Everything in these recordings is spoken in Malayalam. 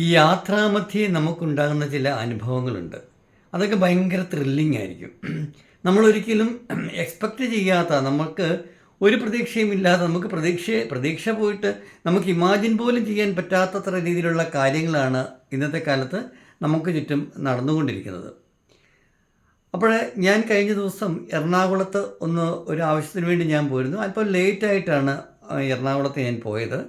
ഈ യാത്രാമധ്യേ നമുക്കുണ്ടാകുന്ന ചില അനുഭവങ്ങളുണ്ട്. അതൊക്കെ ഭയങ്കര ത്രില്ലിംഗ് ആയിരിക്കും. നമ്മളൊരിക്കലും എക്സ്പെക്റ്റ് ചെയ്യാത്ത നമുക്ക് ഒരു പ്രതീക്ഷയും ഇല്ലാതെ നമുക്ക് പ്രതീക്ഷ പ്രതീക്ഷ പോയിട്ട് നമുക്ക് ഇമാജിൻ പോലും ചെയ്യാൻ പറ്റാത്തത്ര രീതിയിലുള്ള കാര്യങ്ങളാണ് ഇന്നത്തെ കാലത്ത് നമുക്ക് ചുറ്റും നടന്നുകൊണ്ടിരിക്കുന്നത്. അപ്പോൾ ഞാൻ കഴിഞ്ഞ ദിവസം എറണാകുളത്ത് ഒന്ന് ഒരു ആവശ്യത്തിന് വേണ്ടി ഞാൻ പോയിരുന്നു. അല്പം ലേറ്റായിട്ടാണ് എറണാകുളത്ത് ഞാൻ പോയത്.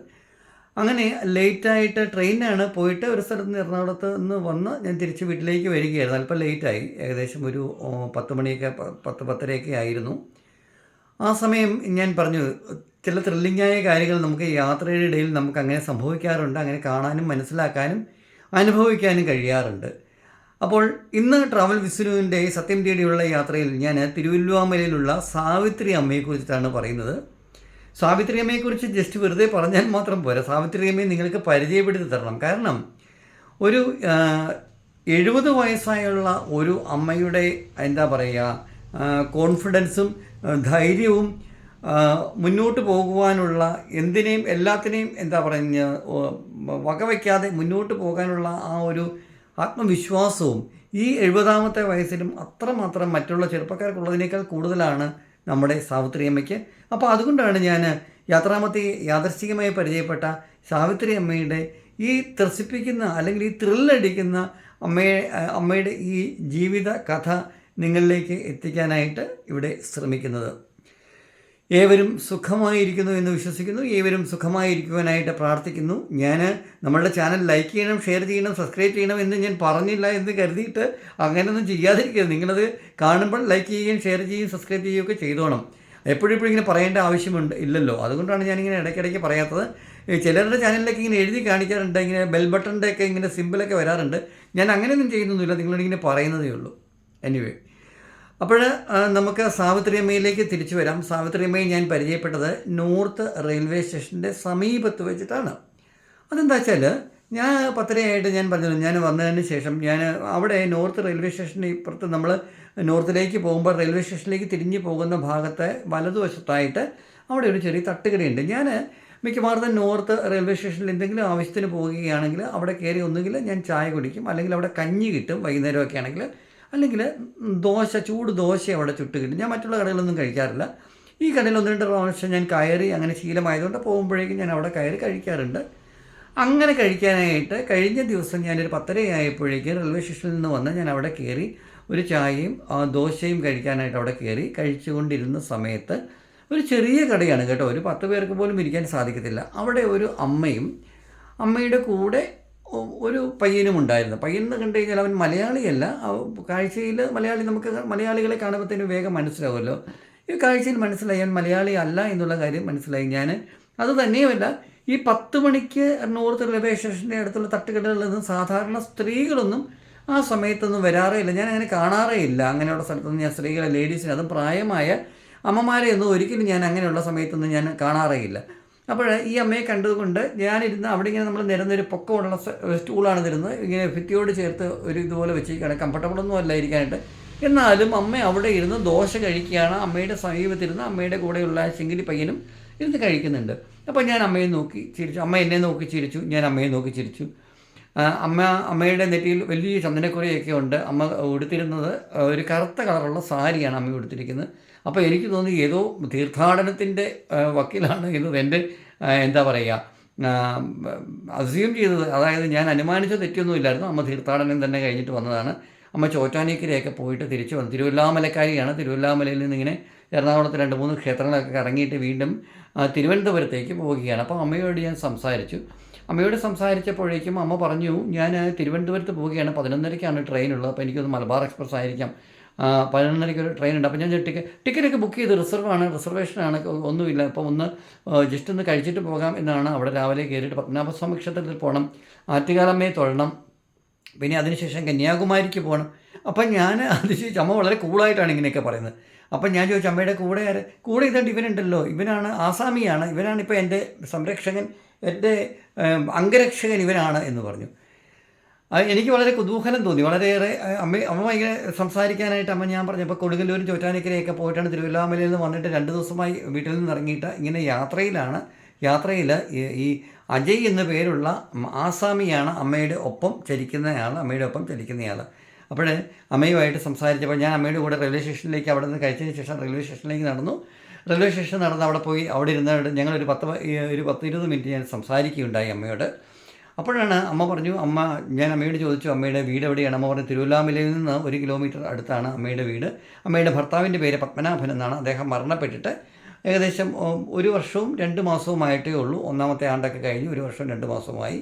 അങ്ങനെ ലേറ്റായിട്ട് ട്രെയിനാണ് പോയിട്ട് ഒരു സ്ഥലത്ത് നിന്ന് എറണാകുളത്ത് നിന്ന് വന്ന് ഞാൻ തിരിച്ച് വീട്ടിലേക്ക് വരികയായിരുന്നു. അല്പം ലേറ്റായി. ഏകദേശം ഒരു പത്ത് മണിയൊക്കെ പത്ത് പത്തരയൊക്കെ ആയിരുന്നു. ആ സമയം ഞാൻ പറഞ്ഞു ചില ത്രില്ലിങ്ങായ കാര്യങ്ങൾ നമുക്ക് യാത്രയുടെ ഇടയിൽ നമുക്ക് അങ്ങനെ സംഭവിക്കാറുണ്ട്. അങ്ങനെ കാണാനും മനസ്സിലാക്കാനും അനുഭവിക്കാനും കഴിയാറുണ്ട്. അപ്പോൾ ഇന്ന് ട്രാവൽ വിസ്നുവിന്റെ സത്യം തേടിയുള്ള യാത്രയിൽ ഞാൻ തിരുവല്ലുവാമലയിലുള്ള സാവിത്രി അമ്മയെക്കുറിച്ചിട്ടാണ് പറയുന്നത്. സാവിത്രി അമ്മയെക്കുറിച്ച് ജസ്റ്റ് വെറുതെ പറഞ്ഞാൽ മാത്രം പോരാ. സാവിത്രിയമ്മയെ നിങ്ങൾക്ക് പരിചയപ്പെടുത്തി തരണം കാരണം ഒരു എഴുപത് വയസ്സായുള്ള ഒരു അമ്മയുടെ എന്താ പറയുക കോൺഫിഡൻസും ധൈര്യവും മുന്നോട്ട് പോകുവാനുള്ള എന്തിനേയും എല്ലാത്തിനെയും എന്താ പറയുക വകവയ്ക്കാതെ മുന്നോട്ട് പോകാനുള്ള ആ ഒരു ആത്മവിശ്വാസവും ഈ എഴുപതാമത്തെ വയസ്സിലും അത്രമാത്രം മറ്റുള്ള ചെറുപ്പക്കാർക്കുള്ളതിനേക്കാൾ കൂടുതലാണ് നമ്മുടെ സാവിത്രി അമ്മയ്ക്ക് അപ്പോൾ അതുകൊണ്ടാണ് ഞാൻ യാത്രാമത്തെ യാദർശികമായി പരിചയപ്പെട്ട സാവിത്രി അമ്മയുടെ ഈ ത്രസിപ്പിക്കുന്ന അല്ലെങ്കിൽ ഈ ത്രില്ലടിക്കുന്ന അമ്മയെ അമ്മയുടെ ഈ ജീവിത കഥ നിങ്ങളിലേക്ക് എത്തിക്കാനായിട്ട് ഇവിടെ ശ്രമിക്കുന്നത്. ഏവരും സുഖമായിരിക്കുന്നു എന്ന് വിശ്വസിക്കുന്നു ഏവരും സുഖമായിരിക്കുവാനായിട്ട് പ്രാർത്ഥിക്കുന്നു. ഞാൻ നമ്മളുടെ ചാനൽ ലൈക്ക് ചെയ്യണം ഷെയർ ചെയ്യണം സബ്സ്ക്രൈബ് ചെയ്യണം എന്ന് ഞാൻ പറഞ്ഞില്ല എന്ന് കരുതിയിട്ട് അങ്ങനെയൊന്നും ചെയ്യാതിരിക്കരുത്. നിങ്ങളത് കാണുമ്പോൾ ലൈക്ക് ചെയ്യുകയും ഷെയർ ചെയ്യുകയും സബ്സ്ക്രൈബ് ചെയ്യുകയൊക്കെ ചെയ്തോണം. എപ്പോഴും ഇങ്ങനെ പറയേണ്ട ആവശ്യമുണ്ട് ഇല്ലല്ലോ. അതുകൊണ്ടാണ് ഞാനിങ്ങനെ ഇടയ്ക്കിടയ്ക്ക് പറയാത്തത്. ചിലരുടെ ചാനലിലൊക്കെ ഇങ്ങനെ എഴുതി കാണിക്കാറുണ്ട് ഇങ്ങനെ ബെൽ ബട്ടണിന്റെ ഒക്കെ ഇങ്ങനെ സിമ്പിളൊക്കെ വരാറുണ്ട്. ഞാൻ അങ്ങനെയൊന്നും ചെയ്യുന്നൊന്നുമില്ല നിങ്ങളിങ്ങനെ പറയുന്നതേ ഉള്ളൂ. എനിവേ അപ്പോൾ നമുക്ക് സാവിത്രി അമ്മയിലേക്ക് തിരിച്ചു വരാം. സാവിത്രി അമ്മയെ ഞാൻ പരിചയപ്പെട്ടത് നോർത്ത് റെയിൽവേ സ്റ്റേഷന്റെ സമീപത്ത് വെച്ചിട്ടാണ്. അതെന്താ വെച്ചാൽ ഞാൻ പത്തരയായിട്ട് ഞാൻ പറഞ്ഞത് ഞാൻ വന്നതിന് ശേഷം ഞാൻ അവിടെ നോർത്ത് റെയിൽവേ സ്റ്റേഷന്റെ ഇപ്പുറത്ത് നമ്മൾ നോർത്തിലേക്ക് പോകുമ്പോൾ റെയിൽവേ സ്റ്റേഷനിലേക്ക് തിരിഞ്ഞു പോകുന്ന ഭാഗത്തെ വലതുവശത്തായിട്ട് അവിടെ ഒരു ചെറിയ തട്ടുകടയുണ്ട്. ഞാൻ മിക്കവാറും നോർത്ത് റെയിൽവേ സ്റ്റേഷനിൽ എന്തെങ്കിലും ആവശ്യത്തിന് പോവുകയാണെങ്കിൽ അവിടെ കയറി ഒന്നുകിൽ ഞാൻ ചായ കുടിക്കും അല്ലെങ്കിൽ അവിടെ കഞ്ഞി കിട്ടും വൈകുന്നേരമൊക്കെ ആണെങ്കിൽ അല്ലെങ്കിൽ ദോശ ചൂട് ദോശ അവിടെ ചുട്ട് കിട്ടും. ഞാൻ മറ്റുള്ള കടകളൊന്നും കഴിക്കാറില്ല. ഈ കടയിൽ ഒന്ന് രണ്ട് പ്രാവശ്യം ഞാൻ കയറി അങ്ങനെ ശീലമായതുകൊണ്ട് പോകുമ്പോഴേക്കും ഞാൻ അവിടെ കയറി കഴിക്കാറുണ്ട്. അങ്ങനെ കഴിക്കാനായിട്ട് കഴിഞ്ഞ ദിവസം ഞാനൊരു പത്തരയായപ്പോഴേക്കും റെയിൽവേ സ്റ്റേഷനിൽ നിന്ന് വന്ന് ഞാൻ അവിടെ കയറി ഒരു ചായയും ദോശയും കഴിക്കാനായിട്ട് അവിടെ കയറി കഴിച്ചുകൊണ്ടിരുന്ന സമയത്ത് ഒരു ചെറിയ കടയാണ് കേട്ടോ. ഒരു പത്ത് പേർക്ക് പോലും ഇരിക്കാൻ സാധിക്കത്തില്ല. അവിടെ ഒരു അമ്മയും അമ്മയുടെ കൂടെ ഒരു പയ്യനും ഉണ്ടായിരുന്നു. പയ്യൻ എന്ന് കണ്ടു കഴിഞ്ഞാൽ അവൻ മലയാളിയല്ല. കാഴ്ചയിൽ മലയാളി നമുക്ക് മലയാളികളെ കാണുമ്പോഴത്തേനും വേഗം മനസ്സിലാവുമല്ലോ. ഈ കാഴ്ചയിൽ മനസ്സിലായി ഞാൻ മലയാളി അല്ല എന്നുള്ള കാര്യം മനസ്സിലായി ഞാൻ. അത് തന്നെയുമല്ല ഈ പത്ത് മണിക്ക് നോർത്ത് റെയിൽവേ സ്റ്റേഷന്റെ അടുത്തുള്ള തട്ടുകടകളിൽ നിന്ന് സാധാരണ സ്ത്രീകളൊന്നും ആ സമയത്തൊന്നും വരാറേ ഇല്ല ഞാൻ അങ്ങനെ കാണാറേ ഇല്ല. അങ്ങനെയുള്ള സ്ഥലത്തൊന്നും ഞാൻ സ്ത്രീകളെ ലേഡീസിനെ അതും പ്രായമായ അമ്മമാരെ ഒന്നും ഒരിക്കലും ഞാൻ അങ്ങനെയുള്ള സമയത്തൊന്നും ഞാൻ കാണാറേ ഇല്ല അപ്പോൾ ഈ അമ്മയെ കണ്ടതുകൊണ്ട് ഞാനിരുന്ന് അവിടെ ഇങ്ങനെ നമ്മൾ നിരന്നൊരു പൊക്കമുള്ള സ്റ്റൂളാണ് തരുന്നത് ഇങ്ങനെ ഭിത്തിയോട് ചേർത്ത് ഒരു ഇതുപോലെ വെച്ചിരിക്കുകയാണ്. കംഫർട്ടബിളൊന്നും അല്ല ഇരിക്കാനായിട്ട്. എന്നാലും അമ്മ അവിടെ ഇരുന്ന് ദോശ കഴിക്കുകയാണ്. അമ്മയുടെ സമീപത്തിരുന്ന് അമ്മയുടെ കൂടെയുള്ള ശിങ്കിരി പയ്യനും ഇരുന്ന് കഴിക്കുന്നുണ്ട്. അപ്പോൾ ഞാൻ അമ്മയെ നോക്കി ചിരിച്ചു. അമ്മ എന്നെ നോക്കി ചിരിച്ചു. ഞാൻ അമ്മയെ നോക്കി ചിരിച്ചു. അമ്മ അമ്മയുടെ നെറ്റിയിൽ വലിയ ചന്ദനക്കുറയൊക്കെ ഉണ്ട്. അമ്മ ഉടുത്തിരുന്നത് ഒരു കറുത്ത കളറുള്ള സാരിയാണ് അമ്മ ഉടുത്തിരിക്കുന്നത്. അപ്പോൾ എനിക്ക് തോന്നി ഏതോ തീർത്ഥാടനത്തിന്റെ വക്കീലാണ് എന്നത് എന്റെ എന്താ പറയുക അസ്യൂം ചെയ്തത്. അതായത് ഞാൻ അനുമാനിച്ച തെറ്റൊന്നുമില്ലായിരുന്നു അമ്മ തീർത്ഥാടനം തന്നെ കഴിഞ്ഞിട്ട് വന്നതാണ്. അമ്മ ചോറ്റാനിക്കരയൊക്കെ പോയിട്ട് തിരിച്ചു വന്നു. തിരുവല്ലാമലക്കാരിയാണ്. തിരുവല്ലാമലയിൽ നിന്ന് ഇങ്ങനെ എറണാകുളത്ത് രണ്ട് മൂന്ന് ക്ഷേത്രങ്ങളൊക്കെ കറങ്ങിയിട്ട് വീണ്ടും തിരുവനന്തപുരത്തേക്ക് പോവുകയാണ്. അപ്പോൾ അമ്മയോട് ഞാൻ സംസാരിച്ചു. അമ്മയോട് സംസാരിച്ചപ്പോഴേക്കും അമ്മ പറഞ്ഞു ഞാൻ തിരുവനന്തപുരത്ത് പോവുകയാണ്. പതിനൊന്നരയ്ക്കാണ് ട്രെയിനുള്ളത് അപ്പോൾ എനിക്കൊന്ന് മലബാർ എക്സ്പ്രസ് ആയിരിക്കാം. പതിനൊന്നരയ്ക്ക് ഒരു ട്രെയിൻ ഉണ്ട്. അപ്പോൾ ഞാൻ ടിക്കറ്റ് ടിക്കറ്റൊക്കെ ബുക്ക് ചെയ്ത് റിസർവാണ് റിസർവേഷനാണ് ഒന്നുമില്ല. അപ്പോൾ ഒന്ന് ജസ്റ്റ് ഒന്ന് കഴിച്ചിട്ട് പോകാം എന്നാണ് അവിടെ രാവിലെ കയറിയിട്ട് പത്മനാഭസ്വാമി ക്ഷേത്രത്തിൽ പോകണം ആറ്റുകാലമ്മയെ തൊഴണം. പിന്നെ അതിനുശേഷം കന്യാകുമാരിക്ക് പോകണം അപ്പം ഞാൻ അത് അമ്മ വളരെ കൂളായിട്ടാണ് ഇങ്ങനെയൊക്കെ പറയുന്നത്. അപ്പം ഞാൻ ചോദിച്ചു അമ്മയുടെ കൂടെ ആര്? കൂടെ ഇതായിട്ട് ഇവനുണ്ടല്ലോ ഇവനാണ് ആസാമിയാണ്. ഇവനാണ് ഇപ്പോൾ എന്റെ സംരക്ഷകൻ എന്റെ അംഗരക്ഷകൻ ഇവനാണ് എന്ന് പറഞ്ഞു. എനിക്ക് വളരെ കുതൂഹലം തോന്നി. വളരെയേറെ അമ്മ അമ്മ ഇങ്ങനെ സംസാരിക്കാനായിട്ട് അമ്മ ഞാൻ പറഞ്ഞപ്പോൾ കൊടുങ്ങല്ലൂരും ചോറ്റാനിക്കരയൊക്കെ പോയിട്ടാണ് തിരുവല്ലാമലയിൽ നിന്ന് വന്നിട്ട് രണ്ട് ദിവസമായി വീട്ടിൽ നിന്ന് ഇറങ്ങിയിട്ട് ഇങ്ങനെ യാത്രയിലാണ്. യാത്രയിൽ ഈ- അജയ് എന്ന പേരുള്ള ആസാമിയാണ് അമ്മയുടെ ഒപ്പം ചലിക്കുന്നയാൾ അമ്മയുടെ ഒപ്പം ചലിക്കുന്നയാൾ അപ്പോൾ അമ്മയുമായിട്ട് സംസാരിച്ചപ്പോൾ ഞാൻ അമ്മയുടെ കൂടെ റെയിൽവേ സ്റ്റേഷനിലേക്ക് അവിടെ നിന്ന് കഴിച്ചതിന് ശേഷം റെയിൽവേ സ്റ്റേഷനിലേക്ക് നടന്നു. റെയിൽവേ സ്റ്റേഷൻ നടന്ന് അവിടെ പോയി അവിടെ ഇരുന്ന് ഞങ്ങളൊരു പത്ത് ഒരു പത്ത് ഇരുപത് മിനിറ്റ് ഞാൻ സംസാരിക്കുകയുണ്ടായി അമ്മയോട്. അപ്പോഴാണ് അമ്മ പറഞ്ഞു അമ്മ ഞാൻ അമ്മയോട് ചോദിച്ചു അമ്മയുടെ വീട് എവിടെയാണ്? അമ്മ പറഞ്ഞു തിരുവല്ലാമലയിൽ നിന്ന് ഒരു കിലോമീറ്റർ അടുത്താണ് അമ്മയുടെ വീട്. അമ്മയുടെ ഭർത്താവിന്റെ പേര് പത്മനാഭൻ എന്നാണ്. അദ്ദേഹം മരണപ്പെട്ടിട്ട് ഏകദേശം ഒരു വർഷവും രണ്ട് മാസവുമായിട്ടേ ഉള്ളൂ. ഒന്നാമത്തെ ആണ്ടൊക്കെ കഴിഞ്ഞ് ഒരു വർഷം രണ്ട് മാസവുമായി.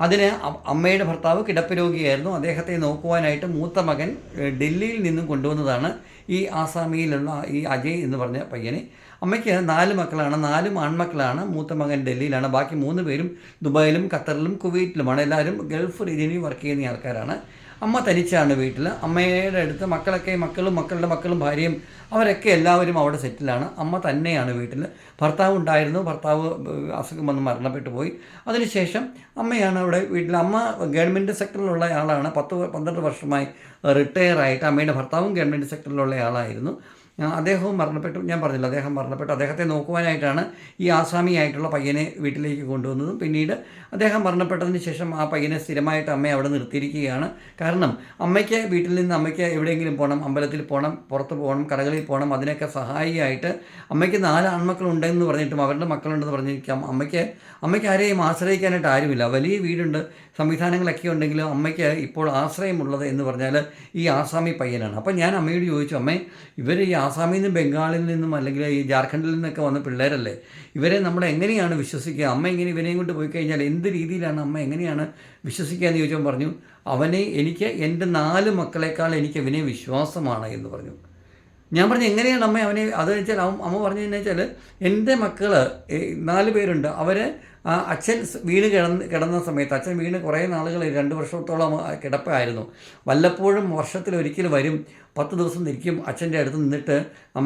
അതിന് അമ്മയുടെ ഭർത്താവ് കിടപ്പ് രോഗിയായിരുന്നു അദ്ദേഹത്തെ നോക്കുവാനായിട്ട് മൂത്ത മകൻ ഡൽഹിയിൽ നിന്നും കൊണ്ടുവന്നതാണ് ഈ ആസാമിയിലുള്ള ഈ അജയ് എന്ന് പറഞ്ഞ പയ്യനെ. അമ്മയ്ക്ക് നാല് മക്കളാണ് നാലും ആൺമക്കളാണ്. മൂത്ത മകൻ ഡൽഹിയിലാണ്. ബാക്കി മൂന്ന് പേരും ദുബായിലും ഖത്തറിലും കുവൈറ്റിലുമാണ്. എല്ലാവരും ഗൾഫ് റീജിയനിൽ വർക്ക് ചെയ്യുന്ന ആൾക്കാരാണ്. അമ്മ തനിച്ചാണ് വീട്ടിൽ അമ്മയുടെ അടുത്ത് മക്കളൊക്കെ മക്കളും മക്കളുടെ മക്കളും ഭാര്യയും അവരൊക്കെ എല്ലാവരും അവിടെ സെറ്റിലാണ്. അമ്മ തന്നെയാണ് വീട്ടിൽ ഭർത്താവ് ഉണ്ടായിരുന്നു. ഭർത്താവ് അസുഖം വന്ന് മരണപ്പെട്ടു പോയി. അതിനുശേഷം അമ്മയാണ് അവിടെ വീട്ടിൽ അമ്മ ഗവൺമെന്റ് സെക്ടറിലുള്ള ആളാണ്. പത്ത് പന്ത്രണ്ട് വർഷമായി റിട്ടയർ ആയിട്ട് അമ്മയുടെ ഭർത്താവും ഗവൺമെന്റ് സെക്ടറിലുള്ള ആളായിരുന്നു. അദ്ദേഹവും മരണപ്പെട്ടു ഞാൻ പറഞ്ഞില്ല അദ്ദേഹം മരണപ്പെട്ടു. അദ്ദേഹത്തെ നോക്കുവാനായിട്ടാണ് ഈ ആസാമിയായിട്ടുള്ള പയ്യനെ വീട്ടിലേക്ക് കൊണ്ടുവന്നതും. പിന്നീട് അദ്ദേഹം മരണപ്പെട്ടതിന് ശേഷം ആ പയ്യനെ സ്ഥിരമായിട്ട് അമ്മയെ അവിടെ നിർത്തിയിരിക്കുകയാണ്. കാരണം അമ്മയ്ക്ക് വീട്ടിൽ നിന്ന് അമ്മയ്ക്ക് എവിടെയെങ്കിലും പോകണം അമ്പലത്തിൽ പോകണം പുറത്ത് പോകണം കടകളിൽ പോകണം അതിനൊക്കെ സഹായിയായിട്ട് അമ്മയ്ക്ക് നാല് ആൺമക്കളുണ്ടെന്ന് പറഞ്ഞിട്ടും അവരുടെ മക്കളുണ്ടെന്ന് പറഞ്ഞിരിക്കാം. അമ്മയ്ക്ക് അമ്മയ്ക്ക് ആരെയും ആശ്രയിക്കാനായിട്ട് ആരുമില്ല. വലിയ വീടുണ്ട് സംവിധാനങ്ങളൊക്കെ ഉണ്ടെങ്കിലും അമ്മയ്ക്ക് ഇപ്പോൾ ആശ്രയമുള്ളത് എന്ന് പറഞ്ഞാൽ ഈ ആസാമി പയ്യനാണ്. അപ്പം ഞാൻ അമ്മയോട് ചോദിച്ചു അമ്മേ ഇവർ ഈ ആസാമിൽ നിന്നും ബംഗാളിൽ നിന്നും അല്ലെങ്കിൽ ഈ ജാർഖണ്ഡിൽ നിന്നൊക്കെ വന്ന പിള്ളേരല്ലേ ഇവരെ നമ്മൾ എങ്ങനെയാണ് വിശ്വസിക്കുക? അമ്മ ഇങ്ങനെ ഇവനെയും കൊണ്ട് പോയി കഴിഞ്ഞാൽ എന്ത് രീതിയിലാണ് അമ്മ എങ്ങനെയാണ് വിശ്വസിക്കുക എന്ന് ചോദിച്ചപ്പോൾ പറഞ്ഞു അവനെ എനിക്ക് എന്റെ നാല് മക്കളെക്കാൾ എനിക്ക് അവനെ വിശ്വാസമാണ് എന്ന് പറഞ്ഞു. ഞാൻ പറഞ്ഞു എങ്ങനെയാണ് അമ്മ അവനെ അത് വെച്ചാൽ അമ്മ പറഞ്ഞു കഴിഞ്ഞാൽ എന്റെ മക്കൾ നാല് പേരുണ്ട്. അവർ അച്ഛൻ വീണ് കിടന്ന് കിടന്ന സമയത്ത് അച്ഛൻ വീണ് കുറേ നാളുകൾ രണ്ട് വർഷത്തോളം കിടപ്പായിരുന്നു. വല്ലപ്പോഴും വർഷത്തിലൊരിക്കൽ വരും പത്ത് ദിവസം നിൽക്കും അച്ഛന്റെ അടുത്ത് നിന്നിട്ട്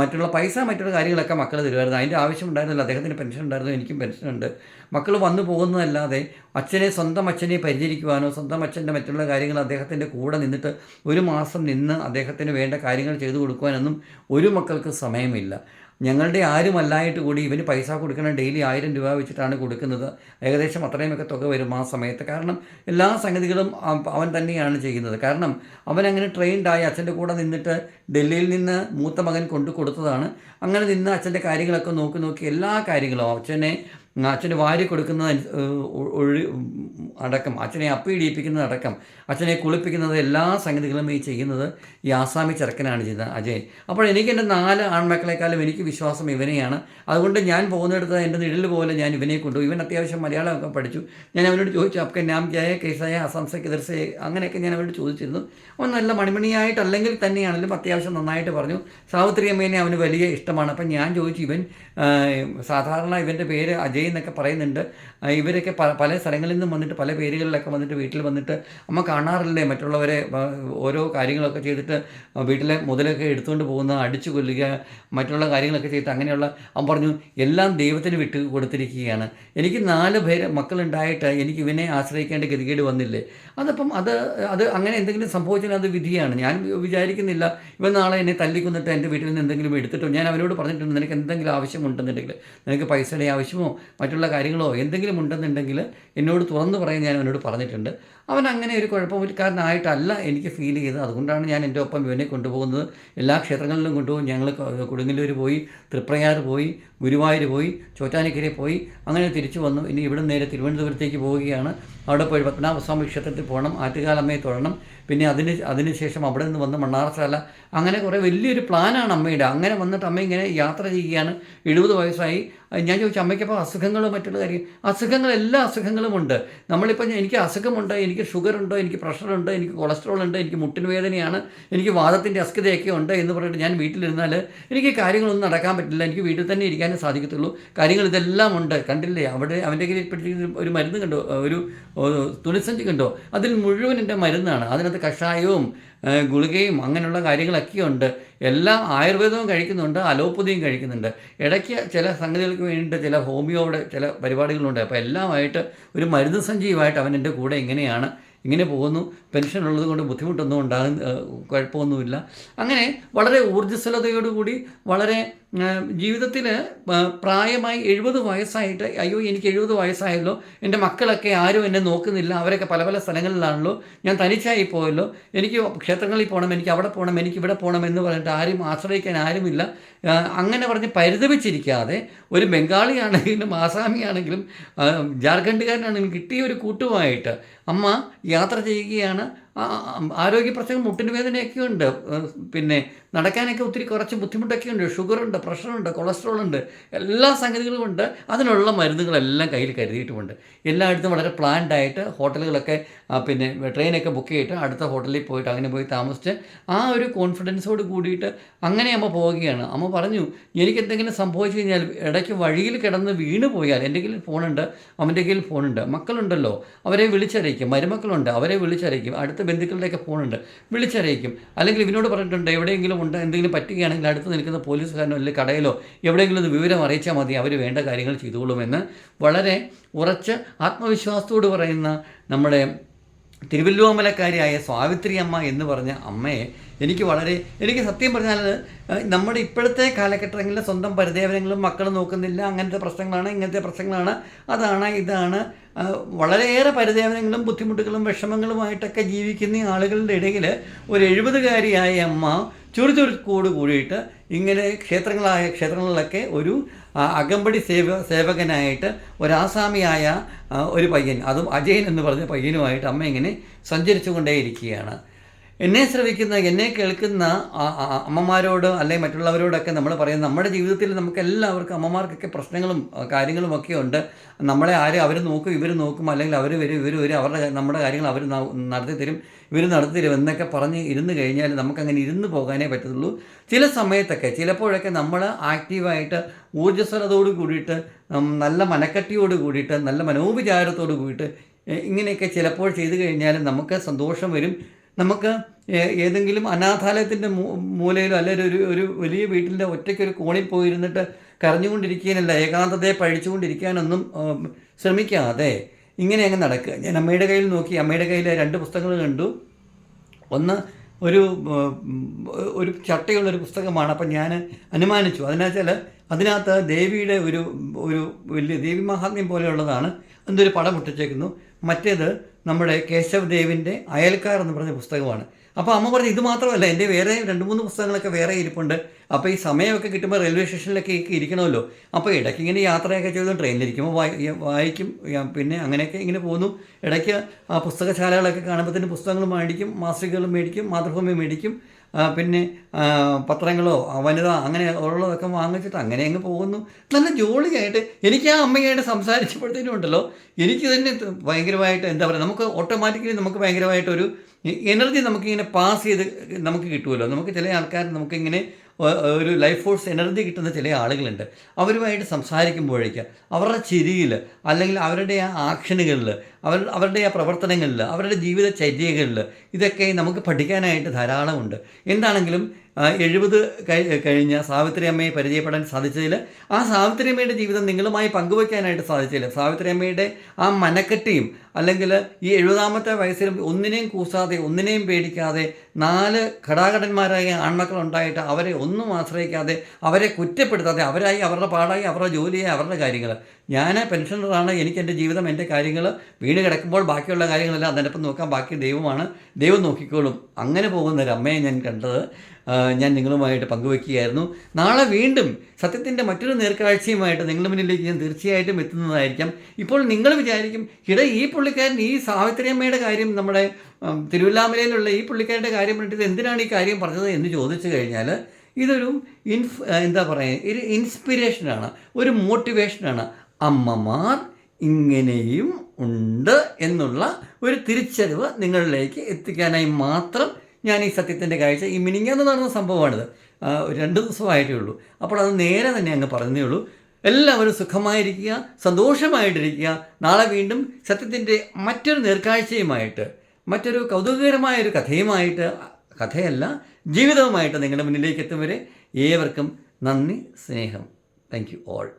മറ്റുള്ള പൈസ മറ്റുള്ള കാര്യങ്ങളൊക്കെ മക്കൾ തരുമായിരുന്നു. അതിന്റെ ആവശ്യം ഉണ്ടായിരുന്നില്ല അദ്ദേഹത്തിന് പെൻഷൻ ഉണ്ടായിരുന്നു എനിക്കും പെൻഷനുണ്ട് മക്കൾ വന്നു പോകുന്നതല്ലാതെ അച്ഛനെ സ്വന്തം അച്ഛനെ പരിചരിക്കുവാനോ സ്വന്തം അച്ഛന്റെ മറ്റുള്ള കാര്യങ്ങൾ അദ്ദേഹത്തിന്റെ കൂടെ നിന്നിട്ട് ഒരു മാസം നിന്ന് അദ്ദേഹത്തിന് വേണ്ട കാര്യങ്ങൾ ചെയ്തു കൊടുക്കുവാനൊന്നും ഒരു മക്കൾക്ക് സമയമില്ല. ഞങ്ങളുടെ ആരുമല്ലായിട്ട് കൂടി ഇവന് പൈസ കൊടുക്കണം ഡെയിലി ആയിരം രൂപ വെച്ചിട്ടാണ് കൊടുക്കുന്നത്. ഏകദേശം അത്രയുമൊക്കെ തുക വരും ആ സമയത്ത്. കാരണം എല്ലാ സംഗതികളും അവൻ തന്നെയാണ് ചെയ്യുന്നത്. കാരണം അവൻ അങ്ങനെ ട്രെയിൻഡായി അച്ഛന്റെ കൂടെ നിന്നിട്ട് ഡൽഹിയിൽ നിന്ന് മൂത്ത മകൻ കൊണ്ടു കൊടുത്തതാണ്. അങ്ങനെ നിന്ന് അച്ഛന്റെ കാര്യങ്ങളൊക്കെ നോക്കി നോക്കി എല്ലാ കാര്യങ്ങളും അച്ഛനെ അച്ഛന് വാരി കൊടുക്കുന്നത് ഒഴി അടക്കം. അച്ഛനെ അപ്പിയിടിപ്പിക്കുന്നത് അടക്കം. അച്ഛനെ കുളിപ്പിക്കുന്നത് എല്ലാ സംഗതികളും ഈ ചെയ്യുന്നത് ഈ ആസാമി ചെറുക്കനാണ് ചെയ്യുന്നത് അജയ്. അപ്പോൾ എനിക്ക് എന്റെ നാല് ആൺമക്കളെക്കാളും എനിക്ക് വിശ്വാസം ഇവനെയാണ്. അതുകൊണ്ട് ഞാൻ പോകുന്നിടത്ത് എന്റെ നിഴൽ പോലെ ഞാൻ ഇവനെ കൊണ്ടു ഇവൻ അത്യാവശ്യം മലയാളമൊക്കെ പഠിച്ചു. ഞാൻ അവനോട് ചോദിച്ചു അപ്പം നാം ജയ കേസായ അസംസ എതിർസയെ അങ്ങനെയൊക്കെ ഞാൻ അവനോട് ചോദിച്ചിരുന്നു. അവൻ നല്ല മണിമണിയായിട്ടല്ലെങ്കിൽ തന്നെയാണെങ്കിലും അത്യാവശ്യം നന്നായിട്ട് പറഞ്ഞു. സാവിത്രി അമ്മേനെ അവന് വലിയ ഇഷ്ടമാണ്. അപ്പം ഞാൻ ചോദിച്ചു ഇവൻ സാധാരണ ഇവന്റെ പേര് അജയ് എന്നൊക്കെ പറയുന്നുണ്ട്. ഇവരൊക്കെ പല സ്ഥലങ്ങളിൽ നിന്നും വന്നിട്ട് പല പേരുകളിലൊക്കെ വന്നിട്ട് വീട്ടിൽ വന്നിട്ട് അമ്മ കാണാറില്ലേ? മറ്റുള്ളവരെ ഓരോ കാര്യങ്ങളൊക്കെ ചെയ്തിട്ട് വീട്ടിലെ മുതലൊക്കെ എടുത്തുകൊണ്ട് പോകുന്ന അടിച്ചു കൊല്ലുക മറ്റുള്ള കാര്യങ്ങളൊക്കെ ചെയ്തിട്ട് അങ്ങനെയുള്ള അവൻ പറഞ്ഞു എല്ലാം ദൈവത്തിന് വിട്ട് കൊടുത്തിരിക്കുകയാണ്. എനിക്ക് നാല് പേര് മക്കളുണ്ടായിട്ട് എനിക്ക് ഇവനെ ആശ്രയിക്കേണ്ട ഗതികേട് വന്നില്ലേ? അതപ്പം അത് അത് അങ്ങനെ എന്തെങ്കിലും സംഭവിച്ചാൽ അത് വിധിയാണ്. ഞാൻ വിചാരിക്കുന്നില്ല ഇവൻ നാളെ എന്നെ തല്ലിക്കൊന്നിട്ട് എന്റെ വീട്ടിൽ നിന്ന് എന്തെങ്കിലും എടുത്തിട്ടോ? ഞാൻ അവനോട് പറഞ്ഞിട്ടുണ്ട് നിനക്ക് എന്തെങ്കിലും ആവശ്യമുണ്ടെന്നുണ്ടെങ്കിൽ നിനക്ക് പൈസയുടെ ആവശ്യമോ മറ്റുള്ള കാര്യങ്ങളോ എന്തെങ്കിലും ഉണ്ടെന്നുണ്ടെങ്കിൽ എന്നോട് തുറന്നു പറയാൻ ഞാൻ അവനോട് പറഞ്ഞിട്ടുണ്ട്. അവൻ അങ്ങനെ ഒരു കുഴപ്പമില്ലാരനായിട്ടല്ല എനിക്ക് ഫീൽ ചെയ്തത്. അതുകൊണ്ടാണ് ഞാൻ എന്റെ ഒപ്പം ഇവനെ കൊണ്ടുപോകുന്നത്. എല്ലാ ക്ഷേത്രങ്ങളിലും കൊണ്ടുപോകും. ഞങ്ങൾ കൊടുങ്ങല്ലൂർ പോയി തൃപ്രയാർ പോയി ഗുരുവായൂർ പോയി ചോറ്റാനിക്കര പോയി അങ്ങനെ തിരിച്ചു വന്നു. ഇനി ഇവിടെ നേരെ തിരുവനന്തപുരത്തേക്ക് പോവുകയാണ്. അവിടെ പോയി പത്മനാഭസ്വാമി ക്ഷേത്രത്തിൽ പോകണം ആറ്റുകാലമ്മയെ തൊഴണം. പിന്നെ അതിന് അതിനുശേഷം അവിടെ നിന്ന് വന്ന് മണ്ണാറശാല. അങ്ങനെ കുറേ വലിയൊരു പ്ലാനാണ് അമ്മയുടെ. അങ്ങനെ വന്നിട്ട് അമ്മ ഇങ്ങനെ യാത്ര ചെയ്യുകയാണ്. എഴുപത് വയസ്സായി. ഞാൻ ചോദിച്ചു അമ്മയ്ക്കപ്പോൾ അസുഖങ്ങളും മറ്റുള്ള കാര്യം? അസുഖങ്ങൾ എല്ലാ അസുഖങ്ങളും ഉണ്ട്. നമ്മളിപ്പോൾ എനിക്ക് അസുഖമുണ്ട്? എനിക്ക് ഷുഗർ ഉണ്ടോ എനിക്ക് പ്രഷറുണ്ട്? എനിക്ക് കൊളസ്ട്രോൾ ഉണ്ട് എനിക്ക് മുട്ടിന് വേദനയാണ്? എനിക്ക് വാദത്തിന്റെ അസ്കതയൊക്കെ ഉണ്ട്? എന്ന് പറഞ്ഞിട്ട് ഞാൻ വീട്ടിലിരുന്നാൽ എനിക്ക് കാര്യങ്ങളൊന്നും നടക്കാൻ പറ്റില്ല. എനിക്ക് വീട്ടിൽ തന്നെ ഇരിക്കാനേ സാധിക്കത്തുള്ളൂ. കാര്യങ്ങൾ ഇതെല്ലാം ഉണ്ട്. കണ്ടില്ലേ? അവിടെ അവന്റെ കയ്യിൽ പെട്ടിരിക്കുന്ന ഒരു മരുന്ന് കണ്ടോ? ഒരു തുണിസഞ്ചി കണ്ടോ? അതിൽ മുഴുവൻ എന്റെ മരുന്നാണ്. അതിനകത്ത് കഷായവും ഗുളികയും അങ്ങനെയുള്ള കാര്യങ്ങളൊക്കെ ഉണ്ട്. എല്ലാം ആയുർവേദവും കഴിക്കുന്നുണ്ട് അലോപ്പതിയും കഴിക്കുന്നുണ്ട്. ഇടയ്ക്ക് ചില സംഗതികൾക്ക് വേണ്ടിയിട്ട് ചില ഹോമിയോയുടെ ചില പരിപാടികളുണ്ട്. അപ്പോൾ എല്ലാമായിട്ട് ഒരു മരുന്ന് സഞ്ചിയുമായിട്ട് അവൻ എന്റെ കൂടെ ഇങ്ങനെയാണ് ഇങ്ങനെ പോകുന്നു. പെൻഷൻ ഉള്ളത് കൊണ്ട് ബുദ്ധിമുട്ടൊന്നും ഉണ്ടാകുന്ന കുഴപ്പമൊന്നുമില്ല. അങ്ങനെ വളരെ ഊർജസ്വലതയോടുകൂടി വളരെ ജീവിതത്തിൽ പ്രായമായി എഴുപത് വയസ്സായിട്ട് അയ്യോ എനിക്ക് എഴുപത് വയസ്സായല്ലോ എന്റെ മക്കളൊക്കെ ആരും എന്നെ നോക്കുന്നില്ല അവരൊക്കെ പല പല സ്ഥലങ്ങളിലാണല്ലോ ഞാൻ തനിച്ചായി പോയല്ലോ എനിക്ക് ക്ഷേത്രങ്ങളിൽ പോകണം എനിക്ക് അവിടെ പോകണം എനിക്ക് ഇവിടെ പോകണം എന്ന് പറഞ്ഞിട്ട് ആരും ആശ്രയിക്കാൻ ആരുമില്ല. അങ്ങനെ പറഞ്ഞ് പരിതപിച്ചിരിക്കാതെ ഒരു ബംഗാളിയാണെങ്കിലും ആസാമിയാണെങ്കിലും ജാർഖണ്ഡുകാരനാണെങ്കിലും കിട്ടിയ ഒരു കൂട്ടുമായിട്ട് അമ്മ യാത്ര ചെയ്യുകയാണ് ആരോഗ്യ പ്രശ്നങ്ങൾ മുട്ടിന് വേദനയൊക്കെ ഉണ്ട് പിന്നെ നടക്കാനൊക്കെ ഒത്തിരി കുറച്ച് ബുദ്ധിമുട്ടൊക്കെ ഉണ്ട്. ഷുഗറുണ്ട് പ്രഷറുണ്ട് കൊളസ്ട്രോൾ ഉണ്ട് എല്ലാ സംഗതികളും ഉണ്ട്. അതിനുള്ള മരുന്നുകളെല്ലാം കയ്യിൽ കരുതിയിട്ടുമുണ്ട്. എല്ലായിടത്തും വളരെ പ്ലാൻഡ് ആയിട്ട് ഹോട്ടലുകളൊക്കെ പിന്നെ ട്രെയിനൊക്കെ ബുക്ക് ചെയ്തിട്ട് അടുത്ത ഹോട്ടലിൽ പോയിട്ട് അങ്ങനെ പോയി താമസിച്ച് ആ ഒരു കോൺഫിഡൻസോട് കൂടിയിട്ട് അങ്ങനെ അമ്മ പോവുകയാണ്. അമ്മ പറഞ്ഞു എനിക്ക് എന്തെങ്കിലും സംഭവിച്ചു കഴിഞ്ഞാൽ ഇടയ്ക്ക് വഴിയിൽ കിടന്ന് വീണ് പോയാൽ എന്റെ കയ്യിൽ ഫോണുണ്ട് അവന്റെ കയ്യിൽ ഫോണുണ്ട് മക്കളുണ്ടല്ലോ അവരെ വിളിച്ചറിയിക്കും. മരുമക്കളുണ്ട് അവരെ വിളിച്ചറിയിക്കും. അടുത്ത ബന്ധുക്കളുടെയൊക്കെ ഫോണുണ്ട്. വിളിച്ചറിയിക്കും. അല്ലെങ്കിൽ ഇവനോട് പറഞ്ഞിട്ടുണ്ട് എവിടെയെങ്കിലും ഉണ്ട് എന്തെങ്കിലും പറ്റുകയാണെങ്കിൽ അടുത്ത് നിൽക്കുന്ന പോലീസുകാരനോ അല്ലെങ്കിൽ കടയിലോ എവിടെയെങ്കിലും ഒന്ന് വിവരം അറിയിച്ചാൽ മതി. അവർ വേണ്ട കാര്യങ്ങൾ ചെയ്തുകൊള്ളുമെന്ന് വളരെ ഉറച്ച് ആത്മവിശ്വാസത്തോട് പറയുന്ന നമ്മുടെ തിരുവല്ലോമലക്കാരിയായ സ്വാവിത്രി അമ്മ എന്ന് പറഞ്ഞ അമ്മയെ എനിക്ക് വളരെ എനിക്ക് സത്യം പറഞ്ഞാൽ നമ്മുടെ ഇപ്പോഴത്തെ കാലഘട്ടങ്ങളിൽ സ്വന്തം പരിദേവനങ്ങളും മക്കൾ നോക്കുന്നില്ല. അങ്ങനത്തെ പ്രശ്നങ്ങളാണ് ഇങ്ങനത്തെ പ്രശ്നങ്ങളാണ്. അതാണ് ഇതാണ്. വളരെയേറെ പരിദേവനങ്ങളും ബുദ്ധിമുട്ടുകളും വിഷമങ്ങളുമായിട്ടൊക്കെ ജീവിക്കുന്ന ആളുകളുടെ ഇടയിൽ ഒരു എഴുപതുകാരിയായ അമ്മ ചുറുചുറുക്കോട് കൂടിയിട്ട് ഇങ്ങനെ ക്ഷേത്രങ്ങളായ ക്ഷേത്രങ്ങളിലൊക്കെ ഒരു അകമ്പടി സേവ സേവകനായിട്ട് ഒരാസാമിയായ ഒരു പയ്യൻ അതും അജയൻ എന്ന് പറഞ്ഞ പയ്യനുമായിട്ട് അമ്മ ഇങ്ങനെ സഞ്ചരിച്ചു കൊണ്ടേയിരിക്കുകയാണ് എന്നെ ശ്രവിക്കുന്ന എന്നെ കേൾക്കുന്ന അമ്മമാരോട് അല്ലെങ്കിൽ മറ്റുള്ളവരോടൊക്കെ നമ്മൾ പറയുന്നത് നമ്മുടെ ജീവിതത്തിൽ നമുക്ക് എല്ലാവർക്കും അമ്മമാർക്കൊക്കെ പ്രശ്നങ്ങളും കാര്യങ്ങളും ഒക്കെ ഉണ്ട്. നമ്മളെ ആരും അവർ നോക്കും ഇവർ നോക്കും. അല്ലെങ്കിൽ അവർ വരും ഇവർ വരും. അവരുടെ നമ്മുടെ കാര്യങ്ങൾ അവർ നടത്തി തരും ഇവർ നടത്തി തരും എന്നൊക്കെ പറഞ്ഞ് ഇരുന്ന് കഴിഞ്ഞാൽ നമുക്കങ്ങനെ ഇരുന്ന് പോകാനേ പറ്റത്തുള്ളൂ. ചില സമയത്തൊക്കെ ചിലപ്പോഴൊക്കെ നമ്മൾ ആക്റ്റീവായിട്ട് ഊർജസ്വലതയോട് കൂടിയിട്ട് നല്ല മനക്കട്ടിയോട് കൂടിയിട്ട് നല്ല മനോവിചാരത്തോട് കൂടിയിട്ട് ഇങ്ങനെയൊക്കെ ചിലപ്പോൾ ചെയ്തു കഴിഞ്ഞാൽ നമുക്ക് സന്തോഷം വരും. നമുക്ക് ഏതെങ്കിലും അനാഥാലയത്തിന്റെ മൂലയിലോ അല്ലെങ്കിൽ ഒരു ഒരു വലിയ വീട്ടിന്റെ ഒറ്റയ്ക്കൊരു കോണിൽ പോയിരുന്നിട്ട് കരഞ്ഞുകൊണ്ടിരിക്കാനല്ല ഏകാന്തതയെ പഴിച്ചുകൊണ്ടിരിക്കാനൊന്നും ശ്രമിക്കാതെ ഇങ്ങനെ അങ്ങ് നടക്കുക. ഞാൻ അമ്മയുടെ കയ്യിൽ നോക്കി അമ്മയുടെ കയ്യിൽ രണ്ട് പുസ്തകങ്ങൾ കണ്ടു. ഒന്ന് ഒരു ഒരു ചട്ടയുള്ളൊരു പുസ്തകമാണ്. അപ്പം ഞാൻ അനുമാനിച്ചു. അതിനാച്ചാൽ അതിനകത്ത് ദേവിയുടെ ഒരു ഒരു വലിയ ദേവി മഹാത്മ്യം പോലെയുള്ളതാണ് എന്തൊരു പടം മുട്ടിച്ചേക്കുന്നു. മറ്റേത് നമ്മുടെ കേശവ് ദേവിന്റെ അയൽക്കാർ എന്ന് പറഞ്ഞ പുസ്തകമാണ്. അപ്പോൾ അമ്മ പറഞ്ഞു ഇത് മാത്രമല്ല എന്റെ വേറെ രണ്ട് മൂന്ന് പുസ്തകങ്ങളൊക്കെ വേറെ ഇരിപ്പുണ്ട്. അപ്പോൾ ഈ സമയമൊക്കെ കിട്ടുമ്പോൾ റെയിൽവേ സ്റ്റേഷനിലൊക്കെ ഇരിക്കണമല്ലോ. അപ്പോൾ ഇടയ്ക്ക് ഇങ്ങനെ യാത്രയൊക്കെ ചെയ്തു ട്രെയിനിലിരിക്കുമ്പോൾ വായി വായിക്കും പിന്നെ അങ്ങനെയൊക്കെ ഇങ്ങനെ പോകുന്നു. ഇടയ്ക്ക് ആ പുസ്തകശാലകളൊക്കെ കാണുമ്പോൾ തന്നെ പുസ്തകങ്ങൾ മേടിക്കും മാസികകൾ മേടിക്കും മാതൃഭൂമി മേടിക്കും. പിന്നെ പത്രങ്ങളോ വനിത അങ്ങനെ ഉള്ളതൊക്കെ വാങ്ങിച്ചിട്ട് അങ്ങനെ അങ്ങ് പോകുന്നു. നല്ല ജോളിയായിട്ട് എനിക്ക് ആ അമ്മയായിട്ട് സംസാരിച്ചപ്പോഴത്തേനും ഉണ്ടല്ലോ എനിക്ക് തന്നെ ഭയങ്കരമായിട്ട് എന്താ പറയുക നമുക്ക് ഓട്ടോമാറ്റിക്കലി നമുക്ക് ഭയങ്കരമായിട്ടൊരു എനർജി നമുക്കിങ്ങനെ പാസ് ചെയ്ത് നമുക്ക് കിട്ടുമല്ലോ നമുക്ക് ചില ആൾക്കാർ നമുക്കിങ്ങനെ ഒരു ലൈഫ് ഫോഴ്സ് എനർജി കിട്ടുന്ന ചില ആളുകളുണ്ട്. അവരുമായിട്ട് സംസാരിക്കുമ്പോഴേക്ക് അവരുടെ ചിരിയിൽ അല്ലെങ്കിൽ അവരുടെ ആ ആക്ഷനുകളിൽ അവർ അവരുടെ ആ പ്രവർത്തനങ്ങളിൽ അവരുടെ ജീവിതചര്യകളിൽ ഇതൊക്കെ നമുക്ക് പഠിക്കാനായിട്ട് ധാരാളമുണ്ട്. എന്താണെങ്കിലും എഴുപത് കഴി കഴിഞ്ഞ സാവിത്രി അമ്മയെ പരിചയപ്പെടാൻ സാധിച്ചതിൽ ആ സാവിത്രി അമ്മയുടെ ജീവിതം നിങ്ങളുമായി പങ്കുവയ്ക്കാനായിട്ട് സാധിച്ചില്ല സാവിത്രി അമ്മയുടെ ആ മനക്കെട്ടിയും അല്ലെങ്കിൽ ഈ എഴുപതാമത്തെ വയസ്സിലും ഒന്നിനെയും കൂസാതെ ഒന്നിനെയും പേടിക്കാതെ നാല് ഘടാഘടന്മാരായ ആൺമക്കളുണ്ടായിട്ട് അവരെ ഒന്നും ആശ്രയിക്കാതെ അവരെ കുറ്റപ്പെടുത്താതെ അവരായി അവരുടെ പാടായി അവരുടെ ജോലിയായി അവരുടെ കാര്യങ്ങൾ ഞാൻ പെൻഷനറാണ് എനിക്ക് എന്റെ ജീവിതം എന്റെ കാര്യങ്ങൾ വീണ് കിടക്കുമ്പോൾ ബാക്കിയുള്ള കാര്യങ്ങളെല്ലാം അതിനൊപ്പം നോക്കാൻ ബാക്കി ദൈവമാണ്. ദൈവം നോക്കിക്കോളും. അങ്ങനെ പോകുന്ന ഒരു അമ്മയെ ഞാൻ കണ്ടത് ഞാൻ നിങ്ങളുമായിട്ട് പങ്കുവെക്കുകയായിരുന്നു. നാളെ വീണ്ടും സത്യത്തിന്റെ മറ്റൊരു നേർക്കാഴ്ചയുമായിട്ട് നിങ്ങളുടെ മുന്നിലേക്ക് ഞാൻ തീർച്ചയായിട്ടും എത്തുന്നതായിരിക്കാം. ഇപ്പോൾ നിങ്ങൾ വിചാരിക്കും ഇട ഈ പുള്ളിക്കാരൻ ഈ സാവിത്രിയമ്മയുടെ കാര്യം നമ്മുടെ തിരുവല്ലാമലയിലുള്ള ഈ പുള്ളിക്കാരുടെ കാര്യം പറഞ്ഞിട്ട് എന്തിനാണ് ഈ കാര്യം പറഞ്ഞത് എന്ന് ചോദിച്ചു കഴിഞ്ഞാൽ ഇതൊരു ഇൻഫ് എന്താ പറയുക ഒരു ഇൻസ്പിരേഷനാണ് ഒരു മോട്ടിവേഷനാണ്. അമ്മമാർ ഇങ്ങനെയും ഉണ്ട് എന്നുള്ള ഒരു തിരിച്ചറിവ് നിങ്ങളിലേക്ക് എത്തിക്കാനായി മാത്രം ഞാൻ ഈ സത്യത്തിന്റെ കാഴ്ച ഈ മിനിങ്ങാന്ന് നടന്ന സംഭവമാണിത്. രണ്ട് ദിവസമായിട്ടേ ഉള്ളൂ. അപ്പോൾ അത് നേരെ തന്നെ അങ്ങ് പറഞ്ഞേ ഉള്ളൂ. എല്ലാവരും സുഖമായിരിക്കുക സന്തോഷമായിട്ടിരിക്കുക. നാളെ വീണ്ടും സത്യത്തിന്റെ മറ്റൊരു നേർക്കാഴ്ചയുമായിട്ട് മറ്റൊരു കൗതുകകരമായ ഒരു കഥയുമായിട്ട് കഥയല്ല ജീവിതവുമായിട്ട് നിങ്ങളുടെ മുന്നിലേക്ക് എത്തും വരെ ഏവർക്കും നന്ദി സ്നേഹം. Thank you all